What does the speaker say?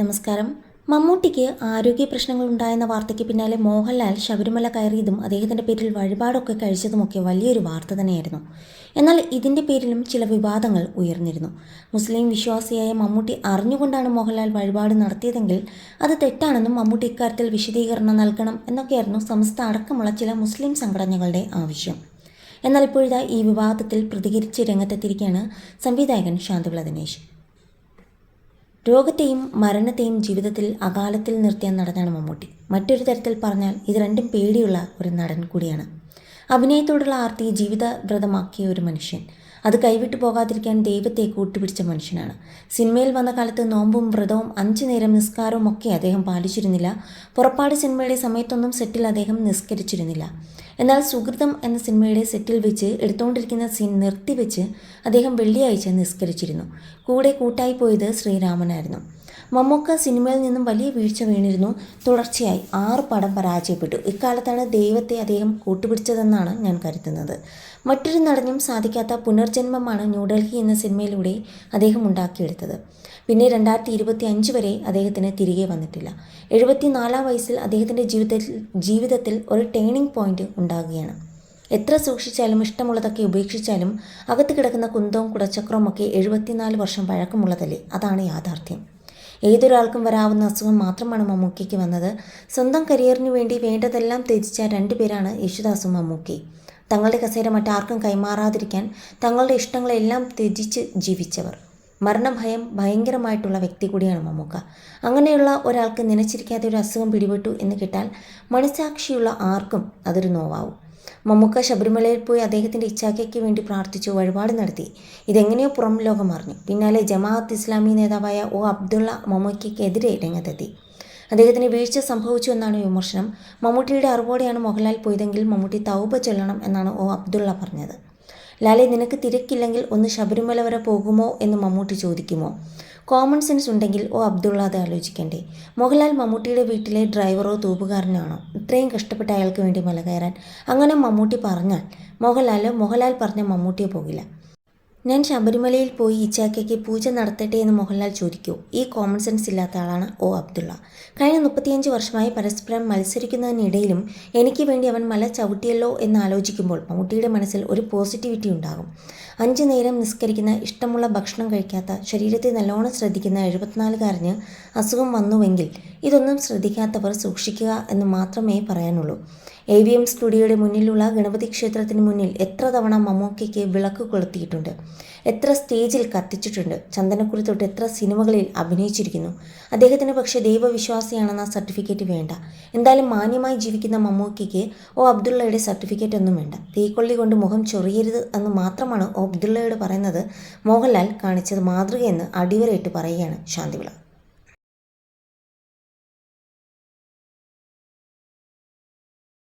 നമസ്കാരം. മമ്മൂട്ടിക്ക് ആരോഗ്യ പ്രശ്നങ്ങൾ ഉണ്ടായെന്ന വാർത്തയ്ക്ക് പിന്നാലെ മോഹൻലാൽ ശബരിമല കയറിയതും അദ്ദേഹത്തിന്റെ പേരിൽ വഴിപാടൊക്കെ കഴിച്ചതുമൊക്കെ വലിയൊരു വാർത്ത തന്നെയായിരുന്നു. എന്നാൽ ഇതിന്റെ പേരിലും ചില വിവാദങ്ങൾ ഉയർന്നിരുന്നു. മുസ്ലിം വിശ്വാസിയായ മമ്മൂട്ടി അറിഞ്ഞുകൊണ്ടാണ് മോഹൻലാൽ വഴിപാട് നടത്തിയതെങ്കിൽ അത് തെറ്റാണെന്നും മമ്മൂട്ടി ഇക്കാര്യത്തിൽ വിശദീകരണം നൽകണം എന്നൊക്കെയായിരുന്നു സംസ്ഥ അടക്കമുള്ള ചില മുസ്ലിം സംഘടനകളുടെ ആവശ്യം. എന്നാൽ ഇപ്പോഴിതാ ഈ വിവാദത്തിൽ പ്രതികരിച്ച് രംഗത്തെത്തിയിരിക്കുകയാണ് സംവിധായകൻ ശാന്തിവിള ദിനേശ്. രോഗത്തെയും മരണത്തെയും ജീവിതത്തിൽ അകാലത്തിൽ നിർത്തിയ നടനാണ് മമ്മൂട്ടി. മറ്റൊരു തരത്തിൽ പറഞ്ഞാൽ ഇത് രണ്ടും പേടിയുള്ള ഒരു നടൻ കൂടിയാണ്. അഭിനയത്തോടുള്ള ആർത്തി ജീവിതവ്രതമാക്കിയ ഒരു മനുഷ്യൻ. അത് കൈവിട്ടു പോകാതിരിക്കാൻ ദൈവത്തെ കൂട്ടുപിടിച്ച മനുഷ്യനാണ്. സിനിമയിൽ വന്ന കാലത്ത് നോമ്പും വ്രതവും അഞ്ചു നേരം നിസ്കാരവും ഒക്കെ അദ്ദേഹം പാലിച്ചിരുന്നില്ല. പുറപ്പാട് സിനിമയുടെ സമയത്തൊന്നും സെറ്റിൽ അദ്ദേഹം നിസ്കരിച്ചിരുന്നില്ല. എന്നാൽ സുഹൃതം എന്ന സിനിമയുടെ സെറ്റിൽ വെച്ച് എടുത്തുകൊണ്ടിരിക്കുന്ന സീൻ നിർത്തിവെച്ച് അദ്ദേഹം വെള്ളിയാഴ്ച നിസ്കരിച്ചിരുന്നു. കൂടെ കൂട്ടായി പോയത് ശ്രീരാമനായിരുന്നു. മമ്മൂക്ക സിനിമയിൽ നിന്നും വലിയ വീഴ്ച വീണിരുന്നു. തുടർച്ചയായി ആറ് പടം പരാജയപ്പെട്ടു. ഇക്കാലത്താണ് ദൈവത്തെ അദ്ദേഹം കൂട്ടുപിടിച്ചതെന്നാണ് ഞാൻ കരുതുന്നത്. മറ്റൊരു നടനും സാധിക്കാത്ത പുനർജന്മമാണ് ന്യൂഡൽഹി എന്ന സിനിമയിലൂടെ അദ്ദേഹം ഉണ്ടാക്കിയെടുത്തത്. പിന്നെ രണ്ടായിരത്തി ഇരുപത്തി അഞ്ച് വരെ അദ്ദേഹത്തിന് തിരികെ വന്നിട്ടില്ല. എഴുപത്തിനാലാം വയസ്സിൽ അദ്ദേഹത്തിന്റെ ജീവിതത്തിൽ ജീവിതത്തിൽ ഒരു ടേണിംഗ് പോയിന്റ് ഉണ്ടാകുകയാണ്. എത്ര സൂക്ഷിച്ചാലും ഇഷ്ടമുള്ളതൊക്കെ ഉപേക്ഷിച്ചാലും അകത്ത് കിടക്കുന്ന കുന്തവും കുടച്ചക്രവും ഒക്കെ എഴുപത്തിനാല് വർഷം പഴക്കമുള്ളതല്ലേ? അതാണ് യാഥാർത്ഥ്യം. ഏതൊരാൾക്കും വരാവുന്ന അസുഖം മാത്രമാണ് മമ്മൂക്കിക്ക് വന്നത്. സ്വന്തം കരിയറിന് വേണ്ടി വേണ്ടതെല്ലാം ത്യജിച്ച രണ്ടുപേരാണ് യേശുദാസും മമ്മൂക്കി തങ്ങളുടെ കസേര മറ്റാർക്കും കൈമാറാതിരിക്കാൻ തങ്ങളുടെ ഇഷ്ടങ്ങളെല്ലാം ത്യജിച്ച് ജീവിച്ചവർ. മരണഭയം ഭയങ്കരമായിട്ടുള്ള വ്യക്തി കൂടിയാണ് മമ്മൂക്ക. അങ്ങനെയുള്ള ഒരാൾക്ക് നനച്ചിരിക്കാത്ത ഒരു അസുഖം പിടിപെട്ടു എന്ന് കേട്ടാൽ മനസാക്ഷിയുള്ള ആർക്കും അതൊരു നോവാവും. മമ്മൂക്ക ശബരിമലയിൽ പോയി അദ്ദേഹത്തിന്റെ ഇച്ഛാക്കയ്ക്ക് വേണ്ടി പ്രാർത്ഥിച്ചു വഴിപാട് നടത്തി. ഇതെങ്ങനെയോ പുറം ലോകം അറിഞ്ഞു. പിന്നാലെ ജമാഅത്ത് ഇസ്ലാമി നേതാവായ ഒ അബ്ദുള്ള മമ്മൂക്കയ്ക്കെതിരെ രംഗത്തെത്തി. അദ്ദേഹത്തിന് വീഴ്ച സംഭവിച്ചു എന്നാണ് വിമർശനം. മമ്മൂട്ടിയുടെ അറിവോടെയാണ് മോഹൻലാൽ പോയതെങ്കിൽ മമ്മൂട്ടി തൗബ ചൊല്ലണം എന്നാണ് ഒ അബ്ദുള്ള പറഞ്ഞത്. ലാലെ നിനക്ക് തിരക്കില്ലെങ്കിൽ ഒന്ന് ശബരിമല വരെ പോകുമോ എന്ന് മമ്മൂട്ടി ചോദിക്കുമോ? കോമൺ സെൻസ് ഉണ്ടെങ്കിൽ ഓ അബ്ദുള്ള അത് ആലോചിക്കേണ്ടേ. മോഹൻലാൽ മമ്മൂട്ടിയുടെ വീട്ടിലെ ഡ്രൈവറോ തൂപ്പുകാരനാണോ ഇത്രയും കഷ്ടപ്പെട്ട അയാൾക്ക് വേണ്ടി മല കയറാൻ. അങ്ങനെ മമ്മൂട്ടി പറഞ്ഞാൽ മോഹൻലാൽ മോഹൻലാൽ പറഞ്ഞ മമ്മൂട്ടിയെ പോകില്ല. ഞാൻ ശബരിമലയിൽ പോയി ഇച്ചാക്കയ്ക്ക് പൂജ നടത്തട്ടെ എന്ന് മോഹൻലാൽ ചോദിക്കൂ. ഈ കോമൺ സെൻസ് ഇല്ലാത്ത ആളാണ് ഒ അബ്ദുള്ള. കഴിഞ്ഞ മുപ്പത്തിയഞ്ച് വർഷമായി പരസ്പരം മത്സരിക്കുന്നതിനിടയിലും എനിക്ക് വേണ്ടി അവൻ മല ചവിട്ടിയല്ലോ എന്ന് ആലോചിക്കുമ്പോൾ മമ്മൂട്ടിയുടെ മനസ്സിൽ ഒരു പോസിറ്റിവിറ്റി ഉണ്ടാകും. അഞ്ചു നേരം നിസ്കരിക്കുന്ന ഇഷ്ടമുള്ള ഭക്ഷണം കഴിക്കാത്ത ശരീരത്തെ നല്ലോണം ശ്രദ്ധിക്കുന്ന എഴുപത്തിനാലുകാരന് അസുഖം വന്നുവെങ്കിൽ ഇതൊന്നും ശ്രദ്ധിക്കാത്തവർ സൂക്ഷിക്കുക എന്ന് മാത്രമേ പറയാനുള്ളൂ. എ വി എം സ്റ്റുഡിയോയുടെ മുന്നിലുള്ള ഗണപതി ക്ഷേത്രത്തിന് മുന്നിൽ എത്ര തവണ മമ്മൂക്കയ്ക്ക് വിളക്ക് കൊളുത്തിയിട്ടുണ്ട്. എത്ര സ്റ്റേജിൽ കത്തിച്ചിട്ടുണ്ട്? ചന്ദനക്കുറി തൊട്ട് എത്ര സിനിമകളിൽ അഭിനയിച്ചിരിക്കുന്നു? അദ്ദേഹത്തിന് പക്ഷേ ദൈവവിശ്വാസിയാണെന്ന സർട്ടിഫിക്കറ്റ് വേണ്ട. എന്തായാലും മാന്യമായി ജീവിക്കുന്ന മമ്മൂക്കിക്ക് ഓ അബ്ദുള്ളയുടെ സർട്ടിഫിക്കറ്റ് ഒന്നും വേണ്ട. തീക്കൊള്ളി കൊണ്ട് മുഖം ചൊറിയരുത് എന്ന് മാത്രമാണ് ഓ അബ്ദുള്ളയോട് പറയുന്നത് മോഹൻലാൽ കാണിച്ചത് മാതൃകയെന്ന് അടിവരയിട്ട് പറയുകയാണ് ശാന്തിവിള.